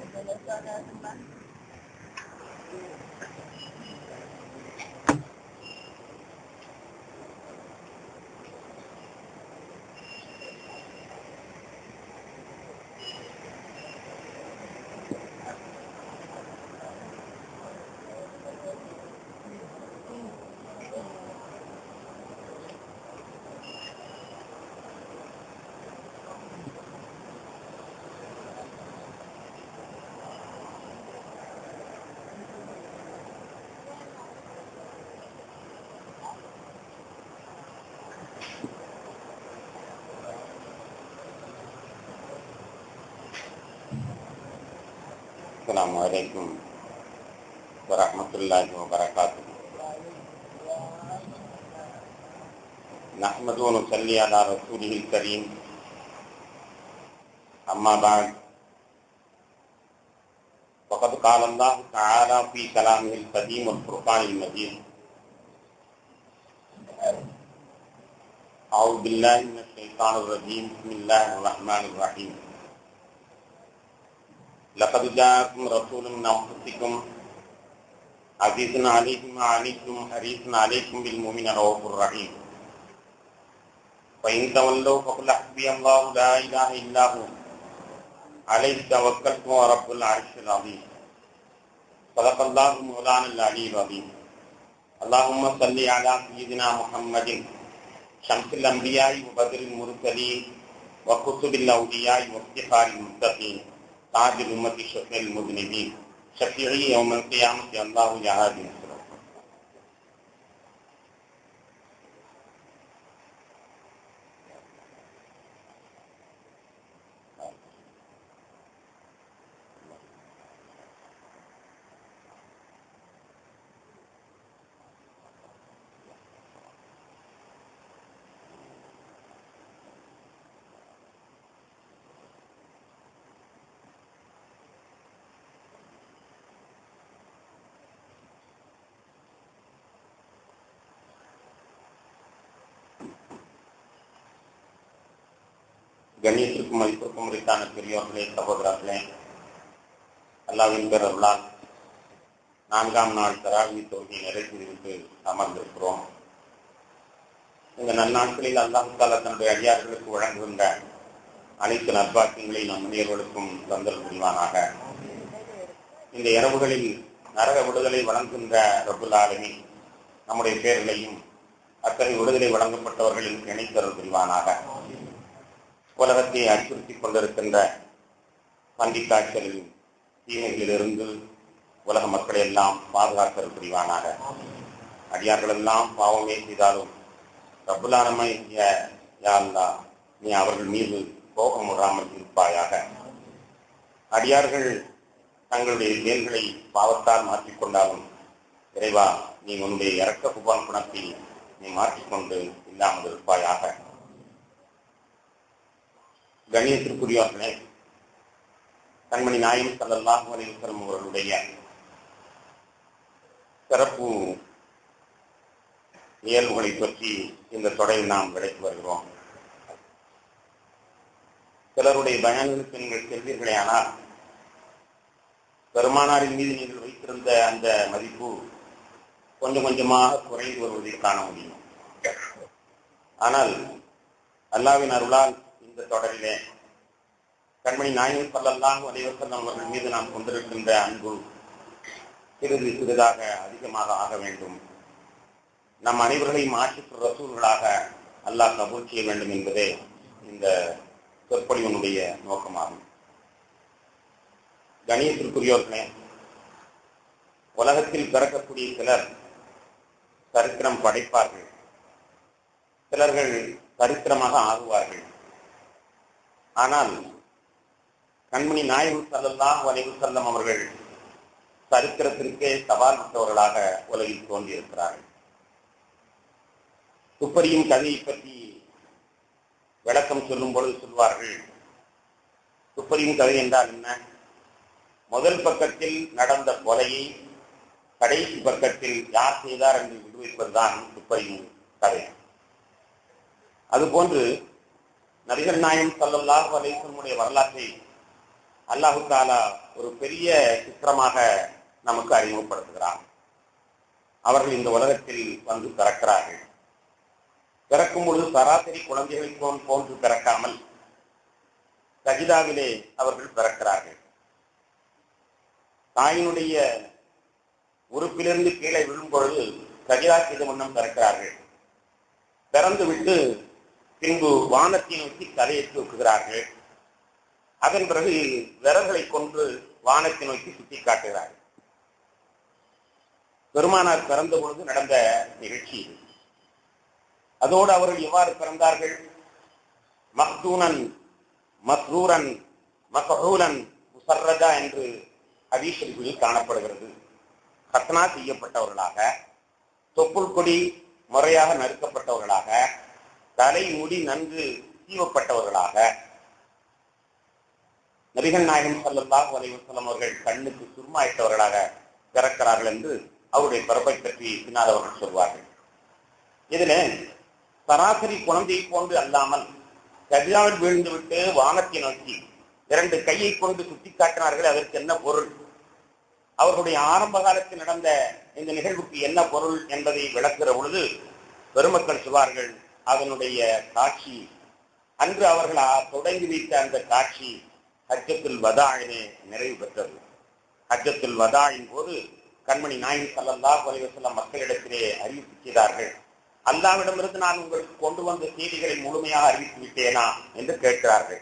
Sebagai. السلام علیکم ورحمۃ اللہ وبرکاتہ۔ نحمد و نصلی علی رسول کریم اما بعد وقد قال اللہ تعالی فی کلام القدیم الفرقان المجید۔ اعوذ باللہ من الشیطان الرجیم، بسم اللہ الرحمن الرحیم۔ لقد جاءكم رسول من أنفسكم عزيز عليه ما عنتم حريص عليكم بالمؤمن رؤوف رحيم. فإن تولوا فقل حسبي الله لا إله إلا هو. عليه توكلت ورب العرش العظيم. صدق الله مولانا العلي العظيم. اللهم صل على سيدنا محمد شمس الأنبياء وبدر المرسلين وكتب الأولياء وافتخار المتقين. تاج الامت شفیع المذنبین شفیعی یوم القیامت اللہ جہاد கண்ணியத்திற்கும் மதிப்பிற்கும் உரித்தான பெரியோர்களே சகோதரர்களே அல்லாவின் பெறர்களால் நான்காம் நாள் தராவி தொகுதி நிறைவேற்றிவிட்டு அமர்ந்திருக்கிறோம். இந்த நன்னாட்களில் அல்லாஹால தன்னுடைய அடியார்களுக்கு வழங்குகின்ற அனைத்து நற்பாக்கியங்களை நம் முனியர்களுக்கும் தந்தல் புரிவானாக. இந்த இரவுகளில் நரக விடுதலை வழங்குகின்ற ரபுல் நம்முடைய பேர்களையும் அத்தகைய விடுதலை வழங்கப்பட்டவர்களின் இணைத்தருள் புரிவானாக. உலகத்தை அச்சுறுத்தி கொண்டிருக்கின்ற பன்றி காய்ச்சலின் தீமைகளிலிருந்து உலக மக்களை எல்லாம் பாதுகாத்தல் புரிவானாக. அடியார்கள் எல்லாம் பாவமே செய்தாலும் ரப்புலானமை யாழ்லா நீ அவர்கள் மீது கோபம் விடாமல் இருப்பாயாக. அடியார்கள் தங்களுடைய செயல்களை பாவத்தால் மாற்றிக்கொண்டாலும் இறைவா நீ உன்னுடைய இறக்க குபான் குணத்தை நீ மாற்றிக்கொண்டு இல்லாமல் இருப்பாயாக. கணியத்திற்குரியவர்களே கண்மணி நாயம் சல்லாஹ் அலிவசலம் அவர்களுடைய சிறப்பு இயல்புகளை பற்றி இந்த தொடரில் நாம் விளைத்து வருகிறோம். சிலருடைய பயன்களுக்கு நீங்கள் செல்வீர்களே ஆனால் பெருமானாரின் மீது நீங்கள் வைத்திருந்த அந்த மதிப்பு கொஞ்சம் கொஞ்சமாக குறைந்து வருவதை காண முடியும். ஆனால் அல்லாவின் அருளால் இந்த தொடரிலே கண்மணி நாயகம் சல்லல்லாஹு அலைவசல்லம் அவர்கள் மீது நாம் கொண்டிருக்கின்ற அன்பு சிறிது சிறிதாக அதிகமாக ஆக வேண்டும். நம் அனைவர்களையும் ஆட்சிக்கு ரசூல்களாக அல்லாஹ் கபூல் செய்ய வேண்டும் என்பதே இந்த சொற்பொழிவனுடைய நோக்கமாகும். கணியத்திற்குரியோர்களே உலகத்தில் பிறக்கக்கூடிய சிலர் சரித்திரம் படைப்பார்கள். சிலர்கள் சரித்திரமாக ஆகுவார்கள். ஆனால் கண்மணி நாயகம் சல்லல்லாஹ் வலைவு செல்லம் அவர்கள் சரித்திரத்திற்கே சவால் விட்டவர்களாக உலகில் தோன்றியிருக்கிறார்கள் துப்பறியும் கதையை பற்றி விளக்கம் சொல்லும் பொழுது சொல்வார்கள் துப்பறியும் கதை என்றால் என்ன? முதல் பக்கத்தில் நடந்த கொலையை கடைசி பக்கத்தில் யார் செய்தார் என்று விடுவிப்பதுதான் துப்பறியும் கதை. அதுபோன்று நபிகள் நாயம் சல்லல்லாஹு அலைசனுடைய வரலாற்றை அல்லாஹு தாலா ஒரு பெரிய சித்திரமாக நமக்கு அறிமுகப்படுத்துகிறார். அவர்கள் இந்த உலகத்தில் வந்து பிறக்கிறார்கள். பிறக்கும் பொழுது சராசரி குழந்தைகளை போன்று பிறக்காமல் சஜிதாவிலே அவர்கள் பிறக்கிறார்கள். தாயினுடைய உறுப்பிலிருந்து கீழே விழும் பொழுது சஜிதா செய்த முன்னம் பிறக்கிறார்கள். பிறந்து விட்டு பின்பு வானத்தை நோக்கி தலையை தூக்குகிறார்கள் அதன் பிறகு விரல்களை கொண்டு வானத்தை நோக்கி சுட்டி காட்டுகிறார்கள். பெருமானார் பிறந்த பொழுது நடந்த நிகழ்ச்சி இது. அதோடு அவர்கள் எவ்வாறு பிறந்தார்கள்? மக்தூனன் மஸ்ரூரன் மகூலன் முசர்ரஜா என்று ஹதீஷரிகளில் காணப்படுகிறது. கத்னா செய்யப்பட்டவர்களாக தொப்புள் கொடி முறையாக நறுக்கப்பட்டவர்களாக தலை முடி நன்கு சீவப்பட்டவர்களாக நபிகள் நாயகம் சல்லல்லாஹு அலைஹி அவர்கள் கண்ணுக்கு சுருமாயிட்டவர்களாக பிறக்கிறார்கள் என்று அவருடைய பிறப்பை பற்றி பின்னால் அவர்கள் சொல்வார்கள். இதுல சராசரி குழந்தையை போன்று அல்லாமல் கஜாவில் விழுந்துவிட்டு வானத்தை நோக்கி இரண்டு கையை கொண்டு சுட்டி காட்டினார்கள் அதற்கு என்ன பொருள்? அவர்களுடைய ஆரம்ப காலத்தில் நடந்த இந்த நிகழ்வுக்கு என்ன பொருள் என்பதை விளக்குகிற பொழுது பெருமக்கள் சொல்வார்கள் அதனுடைய காட்சி. அன்று அவர்கள் தொடங்கி வைத்த அந்த காட்சி ஹஜ்ஜத்துல் வதாயினே நிறைவு பெற்றது. ஹஜ்ஜத்துல் வதாயின் போது கண்மணி நாயின் சல்லல்லா அலைஹி மக்களிடத்திலே அறிவிப்பு செய்தார்கள். அல்லாவிடமிருந்து நான் உங்களுக்கு கொண்டு வந்த செய்திகளை முழுமையாக அறிவித்து விட்டேனா என்று கேட்கிறார்கள்.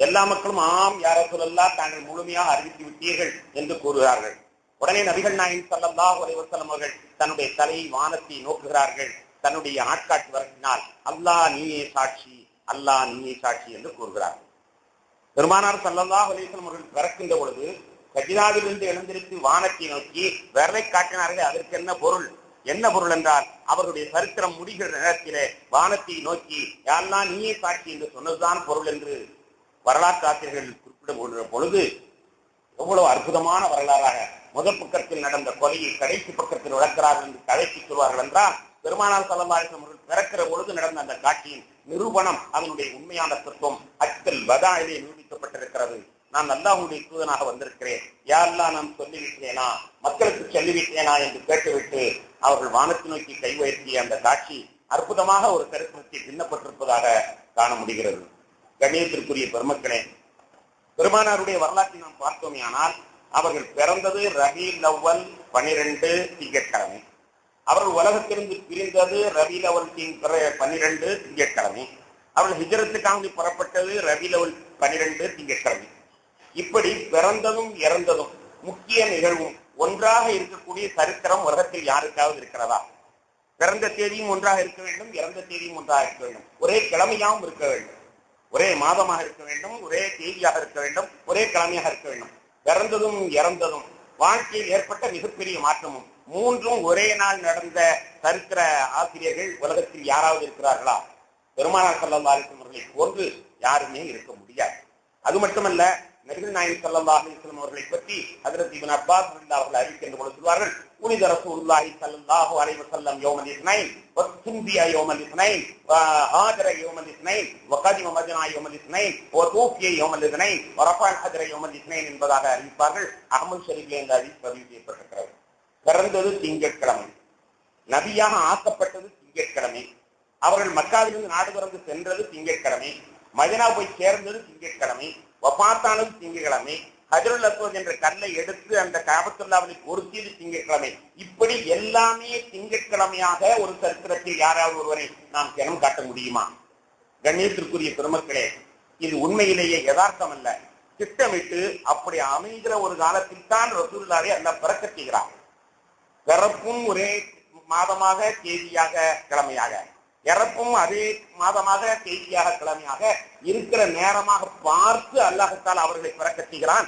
எல்லா மக்களும் ஆம் யார சொல்லல்லா தாங்கள் முழுமையாக அறிவித்து விட்டீர்கள் என்று கூறுகிறார்கள். உடனே நபிகள் நாயின் சல்லல்லா அலைஹி அவர்கள் தன்னுடைய தலையை வானத்தை நோக்குகிறார்கள். தன்னுடைய ஆட்காட்டி வரத்தினால் அல்லாஹ் நீயே சாட்சி அல்லாஹ் நீயே சாட்சி என்று கூறுகிறார். பெருமானார் ஸல்லல்லாஹு அலைஹி அவர்கள் பிறக்கின்ற பொழுது கஜினாவிலிருந்து எழுந்திருத்து வானத்தை நோக்கி விரலை காட்டினார்கள் அதற்கு என்ன பொருள்? என்ன பொருள் என்றால் அவருடைய சரித்திரம் முடிகிற நேரத்திலே வானத்தை நோக்கி யாரெல்லாம் நீயே சாட்சி என்று சொன்னதுதான் பொருள் என்று வரலாற்று ஆசிரியர்கள் குறிப்பிடும் பொழுது எவ்வளவு அற்புதமான வரலாறாக முதல் பக்கத்தில் நடந்த கொலையை கடைசி பக்கத்தில் விளக்கிறார்கள் என்று கடைசி சொல்வார்கள் என்றால் பெருமானார் சல்லல்லாஹு அவர்கள் பிறக்கிற பொழுது நடந்த அந்த காட்சியின் நிரூபணம் அதனுடைய உண்மையான தத்துவம். அச்சல் வதாயிலே நிரூபிக்கப்பட்டிருக்கிறது. நான் அல்லாஹ்வுடைய தூதனாக வந்திருக்கிறேன். யாரெல்லாம் நான் சொல்லிவிட்டேனா? மக்களுக்கு சொல்லிவிட்டேனா என்று கேட்டுவிட்டு அவர்கள் வானத்தை நோக்கி கை உயர்த்திய அந்த காட்சி அற்புதமாக ஒரு சரித்திரத்தை பின்னப்பட்டிருப்பதாக காண முடிகிறது. கண்ணியத்திற்குரிய பெருமக்களே பெருமானாருடைய வரலாற்றை நாம் பார்த்தோமே ஆனால் அவர்கள் பிறந்தது ரகி லவ்வல் பனிரெண்டு திங்கட்கிழமை. அவர்கள் உலகத்திலிருந்து பிரிந்தது ரவி அவல் பன்னிரண்டு திங்கட்கிழமை. அவர்கள் ஹிஜரத்துக்காக புறப்பட்டது ரவி லெவல் பன்னிரண்டு திங்கட்கிழமை. இப்படி பிறந்ததும் இறந்ததும் முக்கிய நிகழ்வும் ஒன்றாக இருக்கக்கூடிய சரித்திரம் உலகத்தில் யாருக்காவது இருக்கிறதா? பிறந்த தேதியும் ஒன்றாக இருக்க வேண்டும் இறந்த தேதியும் ஒன்றாக இருக்க வேண்டும். ஒரே கிழமையாகவும் இருக்க வேண்டும். ஒரே மாதமாக இருக்க வேண்டும் ஒரே தேதியாக இருக்க வேண்டும் ஒரே கிழமையாக இருக்க வேண்டும். பிறந்ததும் இறந்ததும் வாழ்க்கையில் ஏற்பட்ட மிகப்பெரிய மாற்றமும் மூன்றும் ஒரே நாள் நடந்த சரித்திர ஆசிரியர்கள் உலகத்தில் யாராவது இருக்கிறார்களா பெருமானார் சல்லல்லா அலிஸ்லம் அவர்களை போன்று யாருமே இருக்க முடியாது அது மட்டுமல்ல நபிகள் நாயகம் ஸல்லல்லாஹு அலைஹி வஸல்லம் அவர்களை பற்றி ஹஜ்ரத் இப்னு அப்பாஸ் ரலியல்லாஹு அன்ஹு அறிவிக்கின்ற பொழுது சொல்வார்கள் புனித ரசூலுல்லாஹி ஸல்லல்லாஹு அலைஹி வஸல்லம் யௌமல் இஸ்னைன் வத்தும்பிய யௌமல் இஸ்னைன் وهاجر يوم الاثنين وقدم مدينة يوم الاثنين وتوفي يوم الاثنين ورفع الحجر يوم الاثنين என்பதாக அறிவிப்பார்கள் அகமது ஷரீஃபில் இந்த அறிவிப்பு பதிவு செய்யப்பட்டிருக்கிறது பிறந்தது திங்கட்கிழமை. நபியாக ஆக்கப்பட்டது திங்கட்கிழமை. அவர்கள் மக்காவிலிருந்து நாடு கடந்து சென்றது திங்கட்கிழமை. மதினா போய் சேர்ந்தது திங்கட்கிழமை. வபாத்தானது திங்கட்கிழமை. ஹஜருல் அஸ்வத் என்ற கல்லை எடுத்து அந்த காபத்துல்லாவில் பொருத்தியது திங்கட்கிழமை. இப்படி எல்லாமே திங்கட்கிழமையாக ஒரு சரித்திரத்தில் யாராவது ஒருவரை நாம் தினம் காட்ட முடியுமா? கண்ணியத்திற்குரிய பெருமக்களே இது உண்மையிலேயே யதார்த்தம் அல்ல திட்டமிட்டு அப்படி அமைகிற ஒரு காலத்தில் தான் ரசூல்லாவை அல்ல பிறக்க செய்கிறார் பிறப்பும் ஒரே மாதமாக தேதியாக கிழமையாக. இறப்பும் அதே மாதமாக தேதியாக கிழமையாக இருக்கிற நேரமாக பார்த்து அல்லாஹத்தால் அவர்களை பிறக்க செய்கிறான்.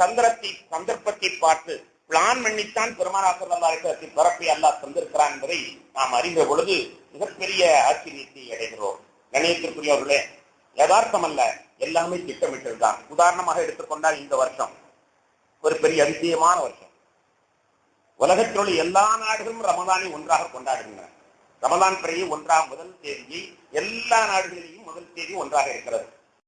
சந்திரத்தை சந்தர்ப்பத்தை பார்த்து பிளான் பண்ணித்தான் பெருமானார் அல்லாஹத்தை பிறப்பை அல்லாஹ் தந்திருக்கிறான் என்பதை நாம் அறிந்த பொழுது மிகப்பெரிய ஆச்சரியத்தை அடைகிறோம். கணியத்திற்குரியவர்களே யதார்த்தம் அல்ல எல்லாமே திட்டமிட்டதுதான் உதாரணமாக எடுத்துக்கொண்டால் இந்த வருஷம் ஒரு பெரிய அதிசயமான வருஷம். உலகத்தில் உள்ள எல்லா நாடுகளும் ரமதானை ஒன்றாக கொண்டாடுகின்றன. ரமதான் பிறையை ஒன்றாம் முதல் தேதியை எல்லா நாடுகளிலேயும் முதல் தேதி ஒன்றாக இருக்கிறது.